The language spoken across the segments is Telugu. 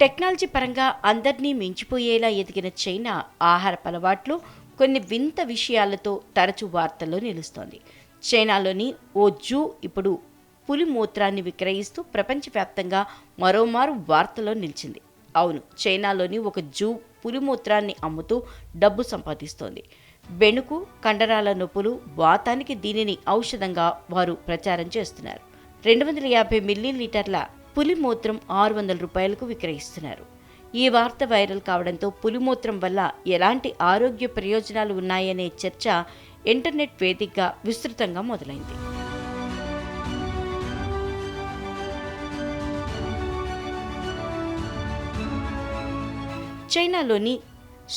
టెక్నాలజీ పరంగా అందరినీ మించిపోయేలా ఎదిగిన చైనా ఆహార అలవాట్లు కొన్ని వింత విషయాలతో తరచూ వార్తల్లో నిలుస్తోంది. చైనాలోని ఓ జూ ఇప్పుడు పులి మూత్రాన్ని విక్రయిస్తూ ప్రపంచవ్యాప్తంగా మరోమారు వార్తలో నిలిచింది. అవును చైనాలోని ఒక జూ పులి మూత్రాన్ని అమ్ముతూ డబ్బు సంపాదిస్తోంది. బెణుకు కండరాల నొప్పులు వాతానికి దీనిని ఔషధంగా వారు ప్రచారం చేస్తున్నారు. రెండు వందల యాభై మిల్లీలీటర్ల పులిమూత్రం ఆరు వందల రూపాయలకు విక్రయిస్తున్నారు. ఈ వార్త వైరల్ కావడంతో పులిమూత్రం వల్ల ఎలాంటి ఆరోగ్య ప్రయోజనాలు ఉన్నాయనే చర్చ ఇంటర్నెట్ వేదికగా విస్తృతంగా మొదలైంది. చైనాలోని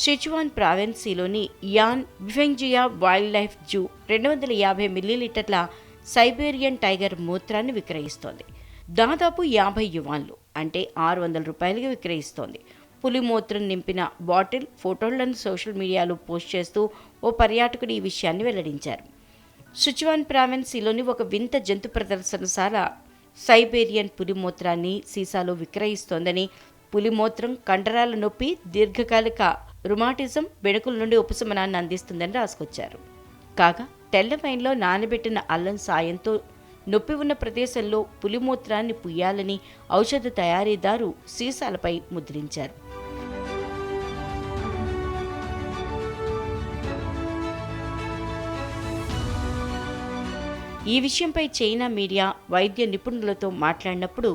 షిచువాన్ ప్రావిన్సీలోని Ya'an Bifengxia wildlife zoo రెండు వందల యాభై మిల్లీలీటర్ల సైబేరియన్ టైగర్ మూత్రాన్ని విక్రయిస్తోంది. దాదాపు యాభై యువాన్లు అంటే ఆరు వందల రూపాయలకి విక్రయిస్తోంది. పులిమూత్రం నింపిన బాటిల్ ఫోటోలను సోషల్ మీడియాలో పోస్ట్ చేస్తూ ఓ పర్యాటకుడు ఈ విషయాన్ని వెల్లడించారు. సుచివాన్ ప్రావిన్సీలోని ఒక వింత జంతు ప్రదర్శనశాల సైబేరియన్ పులిమూత్రాన్ని సీసాలో విక్రయిస్తోందని పులిమూత్రం కండరాల నొప్పి దీర్ఘకాలిక రుమాటిజం బెణుకుల నుండి ఉపశమనాన్ని అందిస్తుందని రాసుకొచ్చారు. కాగా తెల్ల వైన్లో నానబెట్టిన అల్లం సాయంతో నొప్పి ఉన్న ప్రదేశంలో పులిమూత్రాన్ని పుయ్యాలని ఔషధ తయారీదారు సీసాలపై ముద్రించారు. ఈ విషయంపై చైనా మీడియా వైద్య నిపుణులతో మాట్లాడినప్పుడు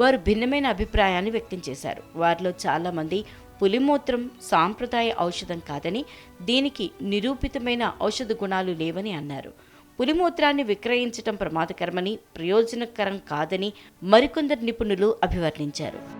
వారు భిన్నమైన అభిప్రాయాన్ని వ్యక్తం చేశారు. వారిలో చాలామంది పులిమూత్రం సాంప్రదాయ ఔషధం కాదని దీనికి నిరూపితమైన ఔషధ గుణాలు లేవని అన్నారు. పులిమూత్రాన్ని విక్రయించటం ప్రమాదకరమని ప్రయోజనకరం కాదని మరికొందరు నిపుణులు అభివర్ణించారు.